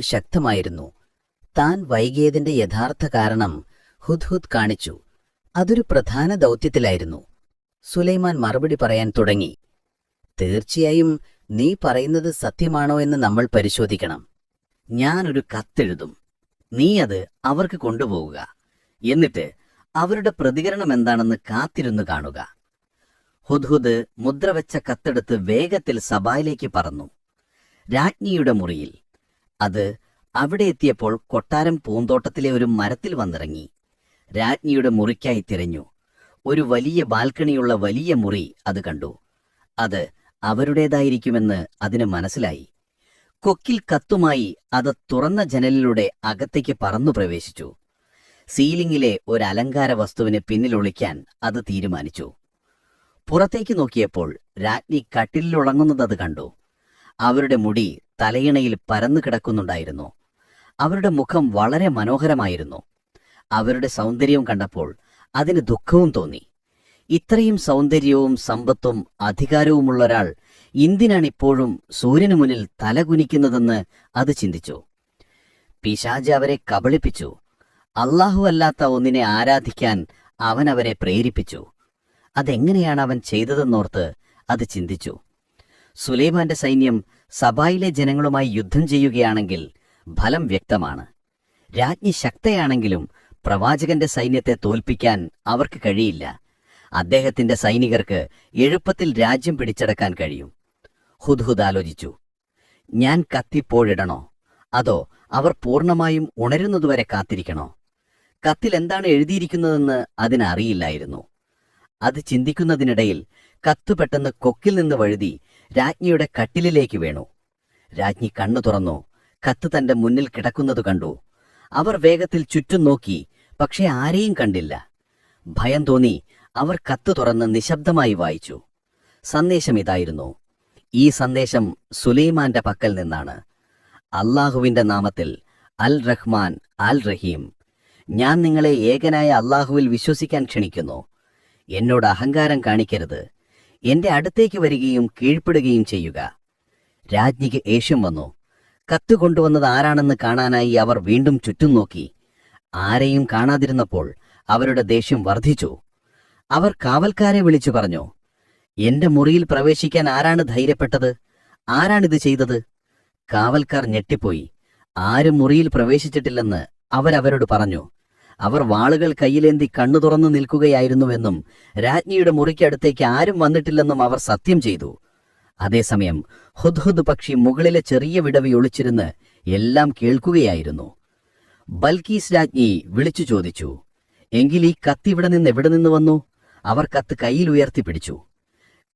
ശക്തമായിരുന്നു. താൻ വൈകിയതിന്റെ യഥാർത്ഥ കാരണം ഹുദ്ഹുദ് കാണിച്ചു. അതൊരു പ്രധാന ദൗത്യത്തിലായിരുന്നു. സുലൈമാൻ മറുപടി പറയാൻ തുടങ്ങി. തീർച്ചയായും നീ പറയുന്നത് സത്യമാണോ എന്ന് നമ്മൾ പരിശോധിക്കണം. ഞാനൊരു കത്തെഴുതും. നീ അത് അവർക്ക് കൊണ്ടുപോവുക. എന്നിട്ട് അവരുടെ പ്രതികരണം എന്താണെന്ന് കാത്തിരുന്നു കാണുക. ഹുദ്ഹുദ് മുദ്രവെച്ച കത്തെടുത്ത് വേഗത്തിൽ സഭയിലേക്ക് പറന്നു. രാജ്ഞിയുടെ മുറിയിൽ അത് അവിടെ എത്തിയപ്പോൾ കൊട്ടാരം പൂന്തോട്ടത്തിലെ ഒരു മരത്തിൽ വന്നിറങ്ങി. രാജ്ഞിയുടെ മുറിക്കായി തിരഞ്ഞു. ഒരു വലിയ ബാൽക്കണിയുള്ള വലിയ മുറി അത് കണ്ടു. അത് അവരുടേതായിരിക്കുമെന്ന് അതിന് മനസ്സിലായി. കൊക്കിൽ കത്തുമായി അത് തുറന്ന ജനലിലൂടെ അകത്തേക്ക് പറന്നു പ്രവേശിച്ചു. സീലിംഗിലെ ഒരു അലങ്കാര വസ്തുവിന് പിന്നിലൊളിക്കാൻ അത് തീരുമാനിച്ചു. പുറത്തേക്ക് നോക്കിയപ്പോൾ രാജ്ഞി കട്ടിലിലുളങ്ങുന്നത് അത് കണ്ടു. അവരുടെ മുടി തലയിണയിൽ പരന്നു കിടക്കുന്നുണ്ടായിരുന്നു. അവരുടെ മുഖം വളരെ മനോഹരമായിരുന്നു. അവരുടെ സൗന്ദര്യം കണ്ടപ്പോൾ അതിന് ദുഃഖവും തോന്നി. ഇത്രയും സൗന്ദര്യവും സമ്പത്തും അധികാരവുമുള്ള ഒരാൾ എന്തിനാണിപ്പോഴും സൂര്യനു മുന്നിൽ തലകുനിക്കുന്നതെന്ന് അത് ചിന്തിച്ചു. പിശാജ് അവരെ കബളിപ്പിച്ചു. അള്ളാഹു അല്ലാത്ത ഒന്നിനെ ആരാധിക്കാൻ അവൻ അവരെ പ്രേരിപ്പിച്ചു. അതെങ്ങനെയാണ് അവൻ ചെയ്തതെന്നോർത്ത് അത് ചിന്തിച്ചു. സുലൈമാന്റെ സൈന്യം സബായിലെ ജനങ്ങളുമായി യുദ്ധം ചെയ്യുകയാണെങ്കിൽ ഫലം വ്യക്തമാണ്. രാജ്ഞി ശക്തയാണെങ്കിലും പ്രവാചകന്റെ സൈന്യത്തെ തോൽപ്പിക്കാൻ അവർക്ക് കഴിയില്ല. അദ്ദേഹത്തിന്റെ സൈനികർക്ക് എളുപ്പത്തിൽ രാജ്യം പിടിച്ചടക്കാൻ കഴിയും. ഹുദ്ഹുദ് ആലോചിച്ചു. ഞാൻ കത്തിപ്പോഴിടണോ? അതോ അവർ പൂർണമായും ഉണരുന്നതുവരെ കാത്തിരിക്കണോ? കത്തിൽ എന്താണ് എഴുതിയിരിക്കുന്നതെന്ന് അതിനറിയില്ലായിരുന്നു അത് ചിന്തിക്കുന്നതിനിടയിൽ കത്ത് പെട്ടെന്ന് കൊക്കിൽ നിന്ന് വഴുതി രാജ്ഞിയുടെ കട്ടിലിലേക്ക് വീണു. രാജ്ഞി കണ്ണു തുറന്നു കത്ത് തന്റെ മുന്നിൽ കിടക്കുന്നത് കണ്ടു. അവർ വേഗത്തിൽ ചുറ്റും നോക്കി പക്ഷെ ആരെയും കണ്ടില്ല. ഭയം തോന്നി അവർ കത്ത് തുറന്ന് നിശബ്ദമായി വായിച്ചു. സന്ദേശം ഇതായിരുന്നു. ഈ സന്ദേശം സുലൈമാന്റെ പക്കൽ നിന്നാണ്. അള്ളാഹുവിന്റെ നാമത്തിൽ അൽ റഹ്മാൻ അൽ റഹീം ഞാൻ നിങ്ങളെ ഏകനായ അള്ളാഹുവിൽ വിശ്വസിക്കാൻ ക്ഷണിക്കുന്നു. എന്നോട് അഹങ്കാരം കാണിക്കരുത്. എന്റെ അടുത്തേക്ക് വരികയും കീഴ്പ്പെടുകയും ചെയ്യുക. രാജ്ഞിക്ക് ഏഷ്യം വന്നു. കത്ത് കൊണ്ടുവന്നത് ആരാണെന്ന് കാണാനായി അവർ വീണ്ടും ചുറ്റും നോക്കി. ആരെയും കാണാതിരുന്നപ്പോൾ അവരുടെ ദേഷ്യം വർദ്ധിച്ചു. അവർ കാവൽക്കാരെ വിളിച്ചു പറഞ്ഞു എന്റെ മുറിയിൽ പ്രവേശിക്കാൻ ആരാണ് ധൈര്യപ്പെട്ടത്? ആരാണിത് ചെയ്തത്? കാവൽക്കാർ ഞെട്ടിപ്പോയി. ആരും മുറിയിൽ പ്രവേശിച്ചിട്ടില്ലെന്ന് അവരവരോട് പറഞ്ഞു അവർ വാളുകൾ കയ്യിലേന്തി കണ്ണു തുറന്നു നിൽക്കുകയായിരുന്നുവെന്നും രാജ്ഞിയുടെ മുറിക്കടുത്തേക്ക് ആരും വന്നിട്ടില്ലെന്നും അവർ സത്യം ചെയ്തു. അതേസമയം ഹുദ്ഹുദ് പക്ഷി മുകളിലെ ചെറിയ വിടവി ഒളിച്ചിരുന്ന് എല്ലാം കേൾക്കുകയായിരുന്നു. ബൽക്കീസ് രാജ്ഞി വിളിച്ചു ചോദിച്ചു എങ്കിൽ ഈ കത്ത് ഇവിടെ നിന്ന് എവിടെ നിന്ന് വന്നു? അവർ കത്ത് കയ്യിൽ ഉയർത്തി പിടിച്ചു.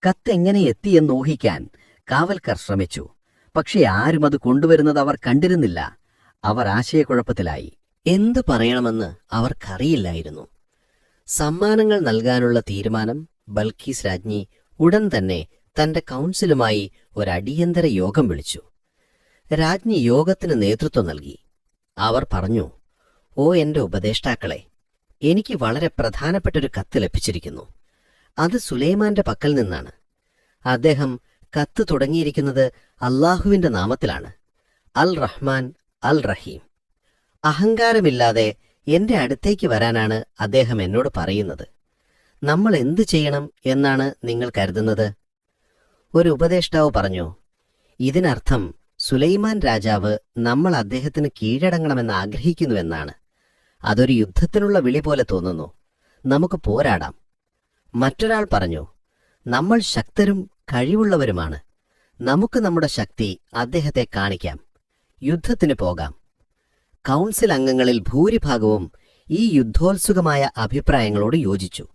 കത്ത് എങ്ങനെ എത്തിയെന്ന് ഊഹിക്കാൻ കാവൽക്കാർ ശ്രമിച്ചു. പക്ഷേ ആരും അത് കൊണ്ടുവരുന്നത് അവർ കണ്ടിരുന്നില്ല. അവർ ആശയക്കുഴപ്പത്തിലായി. എന്തു പറയണമെന്ന് അവർക്കറിയില്ലായിരുന്നു. സമ്മാനങ്ങൾ നൽകാനുള്ള തീരുമാനം ബൽഖീസ് രാജ്ഞി ഉടൻ തന്നെ തന്റെ കൗൺസിലുമായി ഒരടിയന്തര യോഗം വിളിച്ചു. രാജ്ഞി യോഗത്തിന് നേതൃത്വം നൽകി. അവർ പറഞ്ഞു ഓ എന്റെ ഉപദേഷ്ടാക്കളെ എനിക്ക് വളരെ പ്രധാനപ്പെട്ടൊരു കത്ത് ലഭിച്ചിരിക്കുന്നു. അത് സുലൈമാന്റെ പക്കൽ നിന്നാണ്. അദ്ദേഹം കത്ത് തുടങ്ങിയിരിക്കുന്നത് അള്ളാഹുവിന്റെ നാമത്തിലാണ്. അൽ റഹ്മാൻ അൽ റഹീം. അഹങ്കാരമില്ലാതെ എന്റെ അടുത്തേക്ക് വരാനാണ് അദ്ദേഹം എന്നോട് പറയുന്നത്. നമ്മൾ എന്തു ചെയ്യണം എന്നാണ് നിങ്ങൾ കരുതുന്നത്? ഒരു ഉപദേഷ്ടാവ് പറഞ്ഞു ഇതിനർത്ഥം സുലൈമാൻ രാജാവ് നമ്മൾ അദ്ദേഹത്തിന് കീഴടങ്ങണമെന്ന് ആഗ്രഹിക്കുന്നുവെന്നാണ് അതൊരു യുദ്ധത്തിനുള്ള വിളി പോലെ തോന്നുന്നു. നമുക്ക് പോരാടാം. മറ്റൊരാൾ പറഞ്ഞു നമ്മൾ ശക്തരും കഴിവുള്ളവരുമാണ്. നമുക്ക് നമ്മുടെ ശക്തി അദ്ദേഹത്തെ കാണിക്കാം. യുദ്ധത്തിന് പോകാം. കൗൺസിൽ അംഗങ്ങളിൽ ഭൂരിഭാഗവും ഈ യുദ്ധോത്സുകമായ അഭിപ്രായങ്ങളോട് യോജിച്ചു.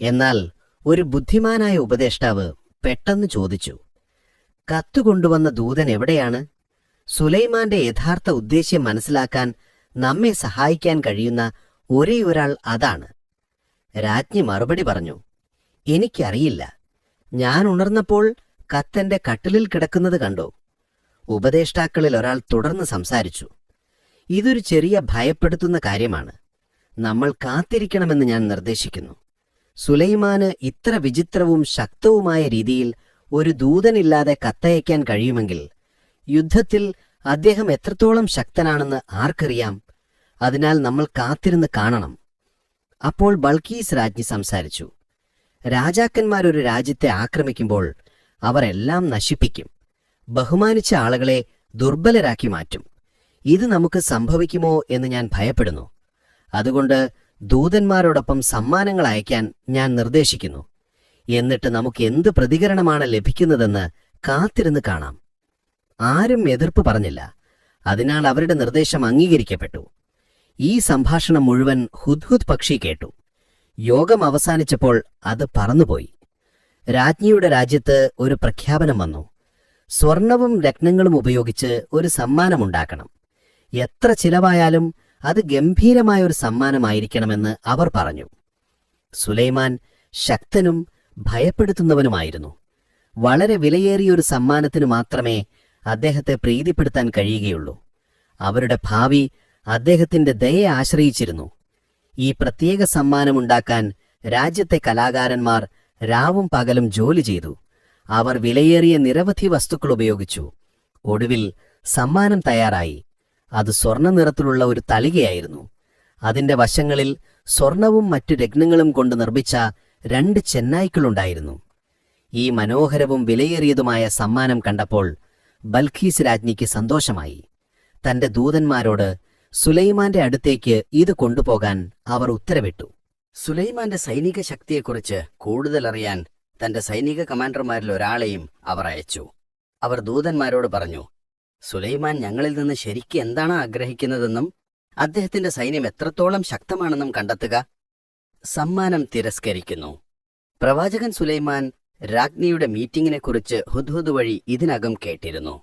എന്നാൽ ഒരു ബുദ്ധിമാനായ ഉപദേഷ്ടാവ് പെട്ടെന്ന് ചോദിച്ചു കത്തുകൊണ്ടുവന്ന ദൂതൻ എവിടെയാണ്? സുലൈമാന്റെ യഥാർത്ഥ ഉദ്ദേശ്യം മനസ്സിലാക്കാൻ നമ്മെ സഹായിക്കാൻ കഴിയുന്ന ഒരേ ഒരാൾ അതാണ്. രാജ്ഞി മറുപടി പറഞ്ഞു എനിക്കറിയില്ല. ഞാൻ ഉണർന്നപ്പോൾ കത്തെന്റെ കട്ടിലിൽ കിടക്കുന്നത് കണ്ടു. ഉപദേഷ്ടാക്കളിൽ ഒരാൾ തുടർന്ന് സംസാരിച്ചു. ഇതൊരു ചെറിയ ഭയപ്പെടുത്തുന്ന കാര്യമാണ്. നമ്മൾ കാത്തിരിക്കണമെന്ന് ഞാൻ നിർദ്ദേശിക്കുന്നു. സുലൈമാന് ഇത്ര വിചിത്രവും ശക്തവുമായ രീതിയിൽ ഒരു ദൂതനില്ലാതെ കത്തയക്കാൻ കഴിയുമെങ്കിൽ യുദ്ധത്തിൽ അദ്ദേഹം എത്രത്തോളം ശക്തനാണെന്ന് ആർക്കറിയാം? അതിനാൽ നമ്മൾ കാത്തിരുന്ന് കാണണം. അപ്പോൾ ബൾക്കീസ് രാജ്ഞി സംസാരിച്ചു. രാജാക്കന്മാരൊരു രാജ്യത്തെ ആക്രമിക്കുമ്പോൾ അവരെല്ലാം നശിപ്പിക്കും. ബഹുമാനിച്ച ആളുകളെ ദുർബലരാക്കി മാറ്റും. ഇത് നമുക്ക് സംഭവിക്കുമോ എന്ന് ഞാൻ ഭയപ്പെടുന്നു. അതുകൊണ്ട് ദൂതന്മാരോടൊപ്പം സമ്മാനങ്ങൾ അയക്കാൻ ഞാൻ നിർദ്ദേശിക്കുന്നു. എന്നിട്ട് നമുക്ക് എന്ത് പ്രതികരണമാണ് ലഭിക്കുന്നതെന്ന് കാത്തിരുന്ന് കാണാം. ആരും എതിർപ്പ് പറഞ്ഞില്ല. അതിനാൽ അവരുടെ നിർദ്ദേശം അംഗീകരിക്കപ്പെട്ടു. ഈ സംഭാഷണം മുഴുവൻ ഹുദ്ഹുദ് പക്ഷി കേട്ടു. യോഗം അവസാനിച്ചപ്പോൾ അത് പറന്നുപോയി. രാജ്ഞിയുടെ രാജ്യത്ത് ഒരു പ്രഖ്യാപനം വന്നു. സ്വർണവും രത്നങ്ങളും ഉപയോഗിച്ച് ഒരു സമ്മാനമുണ്ടാക്കണം. എത്ര ചിലവായാലും അത് ഗംഭീരമായ ഒരു സമ്മാനമായിരിക്കണമെന്ന് അവർ പറഞ്ഞു. സുലൈമാൻ ശക്തനും ഭയപ്പെടുത്തുന്നവനുമായിരുന്നു. വളരെ വിലയേറിയ ഒരു സമ്മാനത്തിനു മാത്രമേ അദ്ദേഹത്തെ പ്രീതിപ്പെടുത്താൻ കഴിയുകയുള്ളൂ. അവരുടെ ഭാവി അദ്ദേഹത്തിന്റെ ദയെ ആശ്രയിച്ചിരുന്നു. ഈ പ്രത്യേക സമ്മാനമുണ്ടാക്കാൻ രാജ്യത്തെ കലാകാരന്മാർ രാവും പകലും ജോലി ചെയ്തു. അവർ വിലയേറിയ നിരവധി വസ്തുക്കൾ ഉപയോഗിച്ചു. ഒടുവിൽ സമ്മാനം തയ്യാറായി. അത് സ്വർണ നിറത്തിലുള്ള ഒരു തളികയായിരുന്നു. അതിന്റെ വശങ്ങളിൽ സ്വർണവും മറ്റു രത്നങ്ങളും കൊണ്ട് നിർമ്മിച്ച രണ്ട് ചെന്നായ്ക്കളുണ്ടായിരുന്നു. ഈ മനോഹരവും വിലയേറിയതുമായ സമ്മാനം കണ്ടപ്പോൾ ബൽഖീസ് രാജ്ഞിക്ക് സന്തോഷമായി. തന്റെ ദൂതന്മാരോട് സുലൈമാന്റെ അടുത്തേക്ക് ഇത് കൊണ്ടുപോകാൻ അവർ ഉത്തരവിട്ടു. സുലൈമാന്റെ സൈനിക ശക്തിയെക്കുറിച്ച് കൂടുതൽ അറിയാൻ തന്റെ സൈനിക കമാൻഡർമാരിൽ ഒരാളെയും അവർ അയച്ചു. അവർ ദൂതന്മാരോട് പറഞ്ഞു സുലൈമാൻ ഞങ്ങളിൽ നിന്ന് ശരിക്കും എന്താണ് ആഗ്രഹിക്കുന്നതെന്നും അദ്ദേഹത്തിന്റെ സൈന്യം എത്രത്തോളം ശക്തമാണെന്നും കണ്ടെത്തുക. സമ്മാനം തിരസ്കരിക്കുന്നു. പ്രവാചകൻ സുലൈമാൻ രാജ്ഞിയുടെ മീറ്റിംഗിനെക്കുറിച്ച് ഹുദ്ഹുദ് വഴി ഇതിനകം കേട്ടിരുന്നു.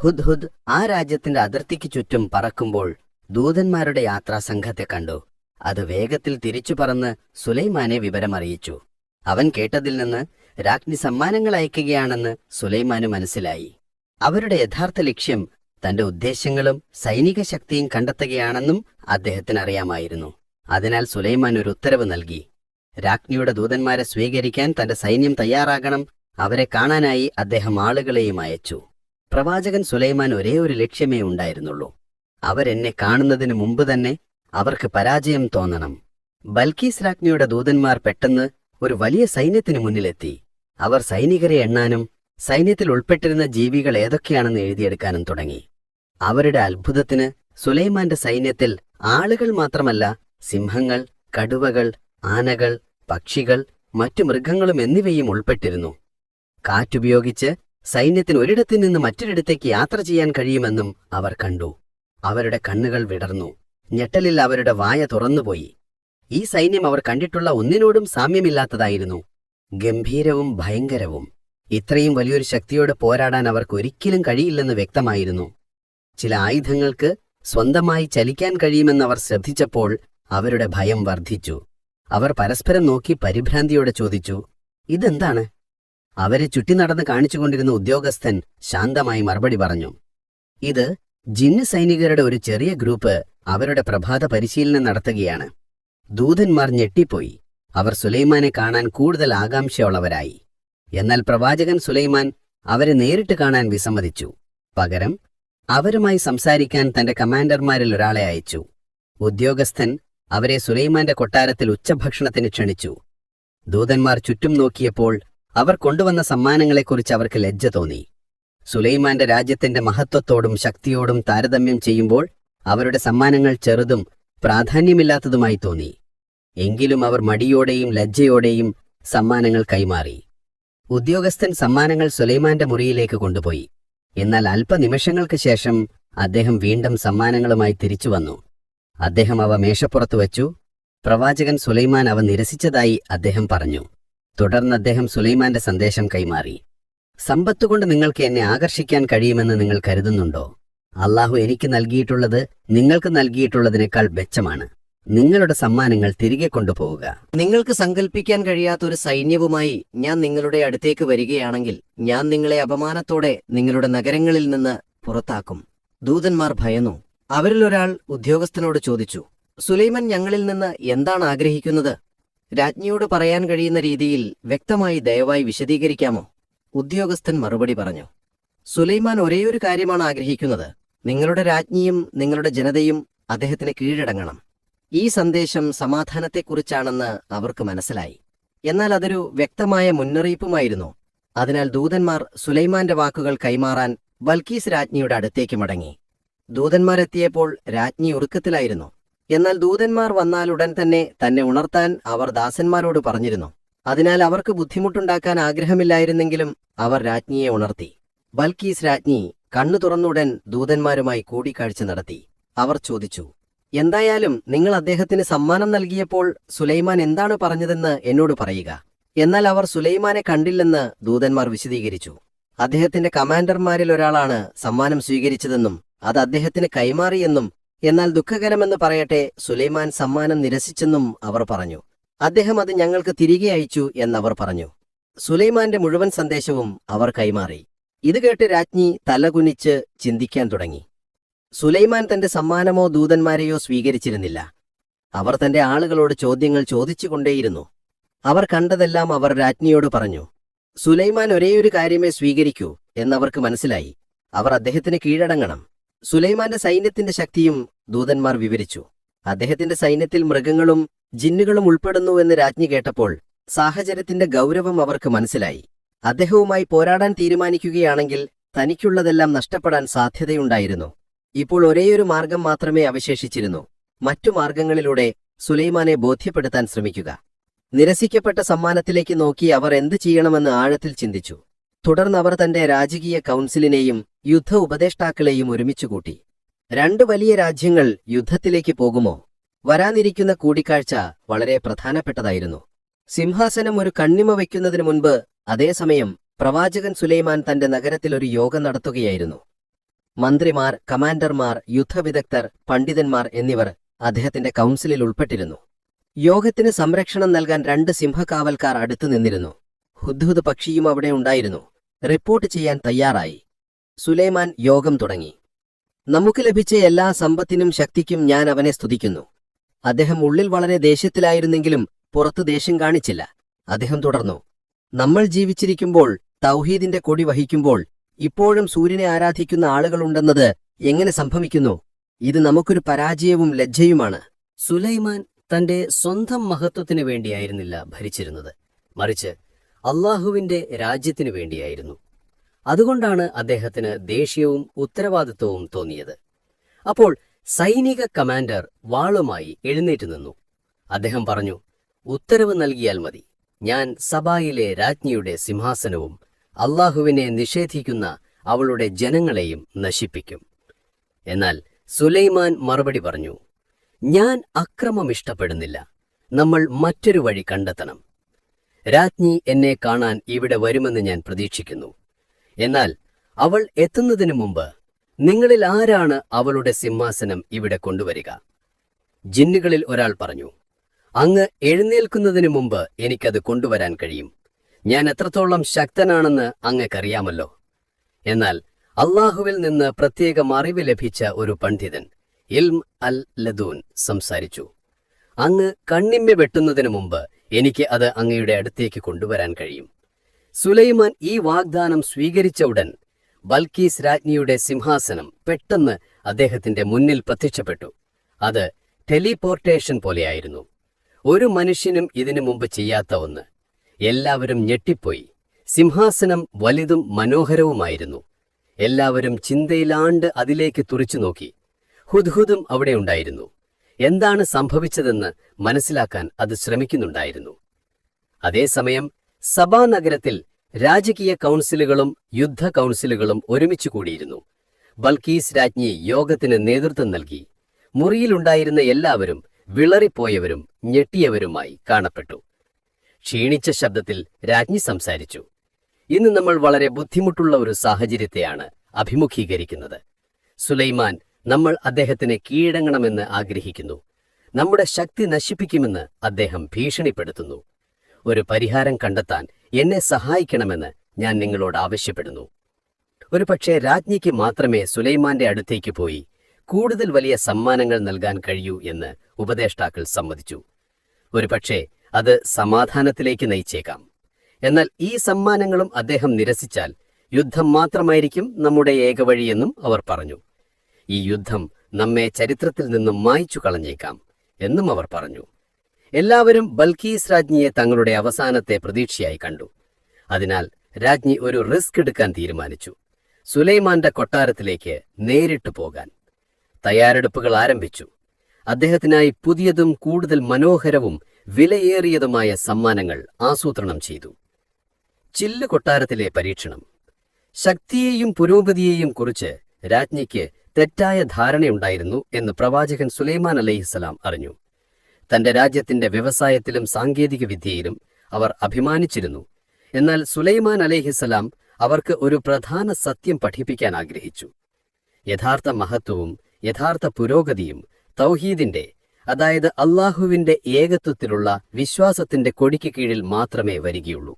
ഹുദ്ഹുദ് ആ രാജ്യത്തിന്റെ അതിർത്തിക്ക് ചുറ്റും പറക്കുമ്പോൾ ദൂതന്മാരുടെ യാത്രാ സംഘത്തെ കണ്ടു. അത് വേഗത്തിൽ തിരിച്ചു പറന്ന് സുലൈമാനെ വിവരമറിയിച്ചു. അവൻ കേട്ടതിൽ നിന്ന് രാജ്ഞി സമ്മാനങ്ങൾ അയക്കുകയാണെന്ന് സുലൈമാന് മനസ്സിലായി. അവരുടെ യഥാർത്ഥ ലക്ഷ്യം തന്റെ ഉദ്ദേശങ്ങളും സൈനിക ശക്തിയും കണ്ടെത്തുകയാണെന്നും അദ്ദേഹത്തിന് അറിയാമായിരുന്നു അതിനാൽ സുലൈമാൻ ഒരു ഉത്തരവ് നൽകി. രാജ്ഞിയുടെ ദൂതന്മാരെ സ്വീകരിക്കാൻ തന്റെ സൈന്യം തയ്യാറാകണം. അവരെ കാണാനായി അദ്ദേഹം ആളുകളെയും അയച്ചു. പ്രവാചകൻ സുലൈമാൻ ഒരേ ഒരു ലക്ഷ്യമേ ഉണ്ടായിരുന്നുള്ളൂ. അവരെന്നെ കാണുന്നതിനു മുമ്പ് തന്നെ അവർക്ക് പരാജയം തോന്നണം. ബൽക്കീസ് രാജ്ഞിയുടെ ദൂതന്മാർ പെട്ടെന്ന് ഒരു വലിയ സൈന്യത്തിനു മുന്നിലെത്തി. അവർ സൈനികരെ എണ്ണാനും സൈന്യത്തിൽ ഉൾപ്പെട്ടിരുന്ന ജീവികൾ ഏതൊക്കെയാണെന്ന് എഴുതിയെടുക്കാനും തുടങ്ങി. അവരുടെ അത്ഭുതത്തിന് സുലൈമാന്റെ സൈന്യത്തിൽ ആളുകൾ മാത്രമല്ല സിംഹങ്ങൾ കടുവകൾ ആനകൾ പക്ഷികൾ മറ്റു മൃഗങ്ങളും എന്നിവയും ഉൾപ്പെട്ടിരുന്നു. കാറ്റുപയോഗിച്ച് സൈന്യത്തിന് ഒരിടത്തു നിന്ന് മറ്റൊരിടത്തേക്ക് യാത്ര ചെയ്യാൻ കഴിയുമെന്നും അവർ കണ്ടു. അവരുടെ കണ്ണുകൾ വിടർന്നു. ഞെട്ടലിൽ അവരുടെ വായ തുറന്നുപോയി. ഈ സൈന്യം അവർ കണ്ടിട്ടുള്ള ഒന്നിനോടും സാമ്യമില്ലാത്തതായിരുന്നു. ഗംഭീരവും ഭയങ്കരവും. ഇത്രയും വലിയൊരു ശക്തിയോട് പോരാടാൻ അവർക്ക് ഒരിക്കലും കഴിയില്ലെന്ന് വ്യക്തമായിരുന്നു. ചില ആയുധങ്ങൾക്ക് സ്വന്തമായി ചലിക്കാൻ കഴിയുമെന്നവർ ശ്രദ്ധിച്ചപ്പോൾ അവരുടെ ഭയം വർദ്ധിച്ചു. അവർ പരസ്പരം നോക്കി പരിഭ്രാന്തിയോടെ ചോദിച്ചു ഇതെന്താണ്? അവരെ ചുറ്റി നടന്ന് കാണിച്ചുകൊണ്ടിരുന്ന ഉദ്യോഗസ്ഥൻ ശാന്തമായി മറുപടി പറഞ്ഞു ഇത് ജിന്ന് സൈനികരുടെ ഒരു ചെറിയ ഗ്രൂപ്പ് അവരുടെ പ്രഭാത പരിശീലനം നടത്തുകയാണ്. ദൂതന്മാർ ഞെട്ടിപ്പോയി. അവർ സുലൈമാനെ കാണാൻ കൂടുതൽ ആകാംക്ഷയുള്ളവരായി. എന്നാൽ പ്രവാചകൻ സുലൈമാൻ അവരെ നേരിട്ട് കാണാൻ വിസമ്മതിച്ചു. പകരം അവരുമായി സംസാരിക്കാൻ തന്റെ കമാൻഡർമാരിൽ ഒരാളെ അയച്ചു. ഉദ്യോഗസ്ഥൻ അവരെ സുലൈമാന്റെ കൊട്ടാരത്തിൽ ഉച്ചഭക്ഷണത്തിന് ക്ഷണിച്ചു. ദൂതന്മാർ ചുറ്റും നോക്കിയപ്പോൾ അവർ കൊണ്ടുവന്ന സമ്മാനങ്ങളെക്കുറിച്ച് അവർക്ക് ലജ്ജ തോന്നി. സുലൈമാന്റെ രാജ്യത്തിന്റെ മഹത്വത്തോടും ശക്തിയോടും താരതമ്യം ചെയ്യുമ്പോൾ അവരുടെ സമ്മാനങ്ങൾ ചെറുതും പ്രാധാന്യമില്ലാത്തതുമായി തോന്നി. എങ്കിലും അവർ മടിയോടെയും ലജ്ജയോടെയും സമ്മാനങ്ങൾ കൈമാറി. ഉദ്യോഗസ്ഥൻ സമ്മാനങ്ങൾ സുലൈമാന്റെ മുറിയിലേക്ക് കൊണ്ടുപോയി. എന്നാൽ അല്പനിമിഷങ്ങൾക്ക് ശേഷം അദ്ദേഹം വീണ്ടും സമ്മാനങ്ങളുമായി തിരിച്ചു വന്നു. അദ്ദേഹം അവ മേശപ്പുറത്ത് വച്ചു. പ്രവാചകൻ സുലൈമാൻ അവ നിരസിച്ചതായി അദ്ദേഹം പറഞ്ഞു. തുടർന്ന് അദ്ദേഹം സുലൈമാന്റെ സന്ദേശം കൈമാറി. സമ്പത്തുകൊണ്ട് നിങ്ങൾക്ക് എന്നെ ആകർഷിക്കാൻ കഴിയുമെന്ന് നിങ്ങൾ കരുതുന്നുണ്ടോ? അള്ളാഹു എനിക്ക് നൽകിയിട്ടുള്ളത് നിങ്ങൾക്ക് നൽകിയിട്ടുള്ളതിനേക്കാൾ മെച്ചമാണ്. നിങ്ങളുടെ സമ്മാനങ്ങൾ തിരികെ കൊണ്ടുപോവുക. നിങ്ങൾക്ക് സങ്കല്പിക്കാൻ കഴിയാത്ത ഒരു സൈന്യവുമായി ഞാൻ നിങ്ങളുടെ അടുത്തേക്ക് വരികയാണെങ്കിൽ ഞാൻ നിങ്ങളെ അപമാനത്തോടെ നിങ്ങളുടെ നഗരങ്ങളിൽ നിന്ന് പുറത്താക്കും. ദൂതന്മാർ ഭയന്നു. അവരിൽ ഒരാൾ ഉദ്യോഗസ്ഥനോട് ചോദിച്ചു സുലൈമൻ ഞങ്ങളിൽ നിന്ന് എന്താണ് ആഗ്രഹിക്കുന്നത്? രാജ്ഞിയോട് പറയാൻ കഴിയുന്ന രീതിയിൽ വ്യക്തമായി ദയവായി വിശദീകരിക്കാമോ? ഉദ്യോഗസ്ഥൻ മറുപടി പറഞ്ഞു സുലൈമാൻ ഒരേയൊരു കാര്യമാണ് ആഗ്രഹിക്കുന്നത്. നിങ്ങളുടെ രാജ്ഞിയും നിങ്ങളുടെ ജനതയും അദ്ദേഹത്തിന് കീഴടങ്ങണം. ഈ സന്ദേശം സമാധാനത്തെക്കുറിച്ചാണെന്ന് അവർക്ക് മനസ്സിലായി. എന്നാൽ അതൊരു വ്യക്തമായ മുന്നറിയിപ്പുമായിരുന്നു. അതിനാൽ ദൂതന്മാർ സുലൈമാന്റെ വാക്കുകൾ കൈമാറാൻ ബൽക്കീസ് രാജ്ഞിയുടെ അടുത്തേക്ക് മടങ്ങി. ദൂതന്മാരെത്തിയപ്പോൾ രാജ്ഞി ഉറുക്കത്തിലായിരുന്നു എന്നാൽ ദൂതന്മാർ വന്നാലുടൻ തന്നെ തന്നെ ഉണർത്താൻ അവർ ദാസന്മാരോട് പറഞ്ഞിരുന്നു. അതിനാൽ അവർക്ക് ബുദ്ധിമുട്ടുണ്ടാക്കാൻ ആഗ്രഹമില്ലായിരുന്നെങ്കിലും അവർ രാജ്ഞിയെ ഉണർത്തി. ബൽക്കീസ് രാജ്ഞി കണ്ണു തുറന്നുടൻ ദൂതന്മാരുമായി കൂടിക്കാഴ്ച നടത്തി. അവർ ചോദിച്ചു എന്തായാലും നിങ്ങൾ അദ്ദേഹത്തിന് സമ്മാനം നൽകിയപ്പോൾ സുലൈമാൻ എന്താണ് പറഞ്ഞതെന്ന് എന്നോട് പറയുക. എന്നാൽ അവർ സുലൈമാനെ കണ്ടില്ലെന്ന് ദൂതന്മാർ വിശദീകരിച്ചു. അദ്ദേഹത്തിന്റെ കമാൻഡർമാരിൽ ഒരാളാണ് സമ്മാനം സ്വീകരിച്ചതെന്നും അത് അദ്ദേഹത്തിന് കൈമാറിയെന്നും എന്നാൽ ദുഃഖകരമെന്ന് പറയട്ടെ സുലൈമാൻ സമ്മാനം നിരസിച്ചെന്നും അവർ പറഞ്ഞു. അദ്ദേഹം അത് ഞങ്ങൾക്ക് തിരികെ അയച്ചു എന്നവർ പറഞ്ഞു. സുലൈമാന്റെ മുഴുവൻ സന്ദേശവും അവർ കൈമാറി. ഇത് കേട്ട് രാജ്ഞി തലകുനിച്ച് ചിന്തിക്കാൻ തുടങ്ങി. സുലൈമാൻ തന്റെ സമ്മാനമോ ദൂതന്മാരെയോ സ്വീകരിച്ചിരുന്നില്ല. അവർ തന്റെ ആളുകളോട് ചോദ്യങ്ങൾ ചോദിച്ചുകൊണ്ടേയിരുന്നു. അവർ കണ്ടതെല്ലാം അവർ രാജ്ഞിയോട് പറഞ്ഞു സുലൈമാൻ ഒരേയൊരു കാര്യമേ സ്വീകരിക്കൂ എന്നവർക്ക് മനസ്സിലായി. അവർ അദ്ദേഹത്തിന് കീഴടങ്ങണം. സുലൈമാന്റെ സൈന്യത്തിന്റെ ശക്തിയും ദൂതന്മാർ വിവരിച്ചു. അദ്ദേഹത്തിന്റെ സൈന്യത്തിൽ മൃഗങ്ങളും ജിന്നുകളും ഉൾപ്പെടുന്നു എന്ന് രാജ്ഞി കേട്ടപ്പോൾ സാഹചര്യത്തിന്റെ ഗൗരവം അവർക്ക് മനസ്സിലായി. അദ്ദേഹവുമായി പോരാടാൻ തീരുമാനിക്കുകയാണെങ്കിൽ തനിക്കുള്ളതെല്ലാം നഷ്ടപ്പെടാൻ സാധ്യതയുണ്ടായിരുന്നു. ഇപ്പോൾ ഒരേയൊരു മാർഗം മാത്രമേ അവശേഷിച്ചിരുന്നു. മറ്റു മാർഗങ്ങളിലൂടെ സുലൈമാനെ ബോധ്യപ്പെടുത്താൻ ശ്രമിക്കുക. നിരസിക്കപ്പെട്ട സമ്മാനത്തിലേക്ക് നോക്കി അവർ എന്തു ചെയ്യണമെന്ന് ആഴത്തിൽ ചിന്തിച്ചു. തുടർന്ന് അവർ തന്റെ രാജകീയ കൗൺസിലിനെയും യുദ്ധ ഉപദേഷ്ടാക്കളെയും ഒരുമിച്ചുകൂട്ടി രണ്ട് വലിയ രാജ്യങ്ങൾ യുദ്ധത്തിലേക്ക് പോകുമോ? വരാനിരിക്കുന്ന കൂടിക്കാഴ്ച വളരെ പ്രധാനപ്പെട്ടതായിരുന്നു. സിംഹാസനം ഒരു കണ്ണിമ വയ്ക്കുന്നതിനു മുൻപ് അതേസമയം പ്രവാചകൻ സുലൈമാൻ തന്റെ നഗരത്തിൽ ഒരു യോഗം നടത്തുകയായിരുന്നു. മന്ത്രിമാർ കമാൻഡർമാർ യുദ്ധവിദഗ്ധർ പണ്ഡിതന്മാർ എന്നിവർ അദ്ദേഹത്തിന്റെ കൗൺസിലിൽ ഉൾപ്പെട്ടിരുന്നു. യോഗത്തിന് സംരക്ഷണം നൽകാൻ രണ്ട് സിംഹകാവൽക്കാർ അടുത്തു നിന്നിരുന്നു. ഹുദ്ഹുദ് പക്ഷിയും അവിടെ ഉണ്ടായിരുന്നു. റിപ്പോർട്ട് ചെയ്യാൻ തയ്യാറായി. സുലൈമാൻ യോഗം തുടങ്ങി. നമുക്ക് ലഭിച്ച എല്ലാ സമ്പത്തിനും ശക്തിക്കും ഞാൻ അവനെ സ്തുതിക്കുന്നു. അദ്ദേഹം ഉള്ളിൽ വളരെ ദേഷ്യത്തിലായിരുന്നെങ്കിലും പുറത്ത് ദേഷ്യം കാണിച്ചില്ല. അദ്ദേഹം തുടർന്നു. നമ്മൾ ജീവിച്ചിരിക്കുമ്പോൾ തൗഹീദിന്റെ കൊടി വഹിക്കുമ്പോൾ ഇപ്പോഴും സൂര്യനെ ആരാധിക്കുന്ന ആളുകളുണ്ടെന്നത് എങ്ങനെ സംഭവിക്കുന്നു? ഇത് നമുക്കൊരു പരാജയവും ലജ്ജയുമാണ്. സുലൈമാൻ തന്റെ സ്വന്തം മഹത്വത്തിന് വേണ്ടിയായിരുന്നില്ല ഭരിച്ചിരുന്നത്. മറിച്ച് അള്ളാഹുവിന്റെ രാജ്യത്തിനു വേണ്ടിയായിരുന്നു. അതുകൊണ്ടാണ് അദ്ദേഹത്തിന് ദേഷ്യവും ഉത്തരവാദിത്വവും തോന്നിയത്. അപ്പോൾ സൈനിക കമാൻഡർ വാളുമായി എഴുന്നേറ്റ് നിന്നു. അദ്ദേഹം പറഞ്ഞു ഉത്തരവ് നൽകിയാൽ മതി. ഞാൻ സബായിലെ രാജ്ഞിയുടെ സിംഹാസനവും അള്ളാഹുവിനെ നിഷേധിക്കുന്ന അവളുടെ ജനങ്ങളെയും നശിപ്പിക്കും. എന്നാൽ സുലൈമാൻ മറുപടി പറഞ്ഞു ഞാൻ അക്രമം ഇഷ്ടപ്പെടുന്നില്ല. നമ്മൾ മറ്റൊരു വഴി കണ്ടെത്തണം. രാജ്ഞി എന്നെ കാണാൻ ഇവിടെ വരുമെന്ന് ഞാൻ പ്രതീക്ഷിക്കുന്നു. എന്നാൽ അവൾ എത്തുന്നതിനു മുമ്പ് നിങ്ങളിൽ ആരാണ് അവളുടെ സിംഹാസനം ഇവിടെ കൊണ്ടുവരിക? ജിന്നുകളിൽ ഒരാൾ പറഞ്ഞു അങ്ങ് എഴുന്നേൽക്കുന്നതിനു മുമ്പ് എനിക്കത് കൊണ്ടുവരാൻ കഴിയും. ഞാൻ എത്രത്തോളം ശക്തനാണെന്ന് അങ്ങക്കറിയാമല്ലോ. എന്നാൽ അള്ളാഹുവിൽ നിന്ന് പ്രത്യേകം അറിവ് ലഭിച്ച ഒരു പണ്ഡിതൻ ഇൽം അൽ ലദൂൻ സംസാരിച്ചു. അങ്ങ് കണ്ണിമ്മ വെട്ടുന്നതിനു മുമ്പ് എനിക്ക് അത് അങ്ങയുടെ അടുത്തേക്ക് കൊണ്ടുവരാൻ കഴിയും. സുലൈമാൻ ഈ വാഗ്ദാനം സ്വീകരിച്ച ഉടൻ ബൽക്കീസ് രാജ്ഞിയുടെ സിംഹാസനം പെട്ടെന്ന് അദ്ദേഹത്തിന്റെ മുന്നിൽ പ്രത്യക്ഷപ്പെട്ടു. അത് ടെലിപോർട്ടേഷൻ പോലെയായിരുന്നു. ഒരു മനുഷ്യനും ഇതിനു മുമ്പ് ചെയ്യാത്ത ഒന്ന്. എല്ലാവരും ഞെട്ടിപ്പോയി. സിംഹാസനം വലുതും മനോഹരവുമായിരുന്നു. എല്ലാവരും ചിന്തയിലാണ്ട് അതിലേക്ക് തുറിച്ചു നോക്കി. ഹുദ്ഹുദും അവിടെ ഉണ്ടായിരുന്നു. എന്താണ് സംഭവിച്ചതെന്ന് മനസ്സിലാക്കാൻ അത് ശ്രമിക്കുന്നുണ്ടായിരുന്നു. അതേസമയം സഭാനഗരത്തിൽ രാജകീയ കൗൺസിലുകളും യുദ്ധ കൗൺസിലുകളും ഒരുമിച്ചു കൂടിയിരുന്നു. ബൽക്കീസ് രാജ്ഞി യോഗത്തിന് നേതൃത്വം നൽകി. മുറിയിലുണ്ടായിരുന്ന എല്ലാവരും വിളറിപ്പോയവരും ഞെട്ടിയവരുമായി കാണപ്പെട്ടു. ക്ഷീണിച്ച ശബ്ദത്തിൽ രാജ്ഞി സംസാരിച്ചു. ഇന്ന് നമ്മൾ വളരെ ബുദ്ധിമുട്ടുള്ള ഒരു സാഹചര്യത്തെയാണ് അഭിമുഖീകരിക്കുന്നത്. സുലൈമാൻ നമ്മൾ അദ്ദേഹത്തിന് കീഴടങ്ങണമെന്ന് ആഗ്രഹിക്കുന്നു. നമ്മുടെ ശക്തി നശിപ്പിക്കുമെന്ന് അദ്ദേഹം ഭീഷണിപ്പെടുത്തുന്നു. ഒരു പരിഹാരം കണ്ടെത്താൻ എന്നെ സഹായിക്കണമെന്ന് ഞാൻ നിങ്ങളോട് ആവശ്യപ്പെടുന്നു. ഒരുപക്ഷെ രാജ്ഞിക്ക് മാത്രമേ സുലൈമാന്റെ അടുത്തേക്ക് പോയി കൂടുതൽ വലിയ സമ്മാനങ്ങൾ നൽകാൻ കഴിയൂ എന്ന് ഉപദേഷ്ടാക്കൾ സമ്മതിച്ചു. ഒരുപക്ഷെ അത് സമാധാനത്തിലേക്ക് നയിച്ചേക്കാം. എന്നാൽ ഈ സമ്മാനങ്ങളും അദ്ദേഹം നിരസിച്ചാൽ യുദ്ധം മാത്രമായിരിക്കും നമ്മുടെ ഏക വഴിയെന്നും അവർ പറഞ്ഞു. ഈ യുദ്ധം നമ്മെ ചരിത്രത്തിൽ നിന്നും മായ്ച്ചു കളഞ്ഞേക്കാം എന്നും അവർ പറഞ്ഞു. എല്ലാവരും ബൽക്കീസ് രാജ്ഞിയെ തങ്ങളുടെ അവസാനത്തെ പ്രതീക്ഷയായി കണ്ടു. അതിനാൽ രാജ്ഞി ഒരു റിസ്ക് എടുക്കാൻ തീരുമാനിച്ചു. സുലൈമാന്റെ കൊട്ടാരത്തിലേക്ക് നേരിട്ട് പോകാൻ. തയ്യാറെടുപ്പുകൾ ആരംഭിച്ചു. അദ്ദേഹത്തിനായി പുതിയതും കൂടുതൽ മനോഹരവും വിലയേറിയതുമായ സമ്മാനങ്ങൾ ആസൂത്രണം ചെയ്തു. ചില്ല് കൊട്ടാരത്തിലെ പരീക്ഷണം. ശക്തിയെയും പുരോഗതിയെയും കുറിച്ച് രാജ്ഞിക്ക് തെറ്റായ ധാരണയുണ്ടായിരുന്നു എന്ന് പ്രവാചകൻ സുലൈമാൻ അലൈഹിസ്സലാം അറിഞ്ഞു. തന്റെ രാജ്യത്തിന്റെ വ്യവസായത്തിലും സാങ്കേതിക വിദ്യയിലും അവർ അഭിമാനിച്ചിരുന്നു. എന്നാൽ സുലൈമാൻ അലൈഹിസ്സലാം അവർക്ക് ഒരു പ്രധാന സത്യം പഠിപ്പിക്കാൻ ആഗ്രഹിച്ചു. യഥാർത്ഥ മഹത്വവും യഥാർത്ഥ പുരോഗതിയും തൗഹീദിന്റെ അതായത് അള്ളാഹുവിന്റെ ഏകത്വത്തിലുള്ള വിശ്വാസത്തിന്റെ കൊടിക്ക് കീഴിൽ മാത്രമേ വരികയുള്ളൂ.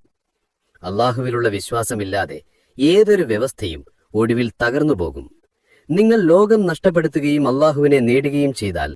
അള്ളാഹുവിലുള്ള വിശ്വാസമില്ലാതെ ഏതൊരു വ്യവസ്ഥയും ഒടുവിൽ തകർന്നു പോകും നിങ്ങൾ ലോകം നഷ്ടപ്പെടുത്തുകയും അള്ളാഹുവിനെ നേടുകയും ചെയ്താൽ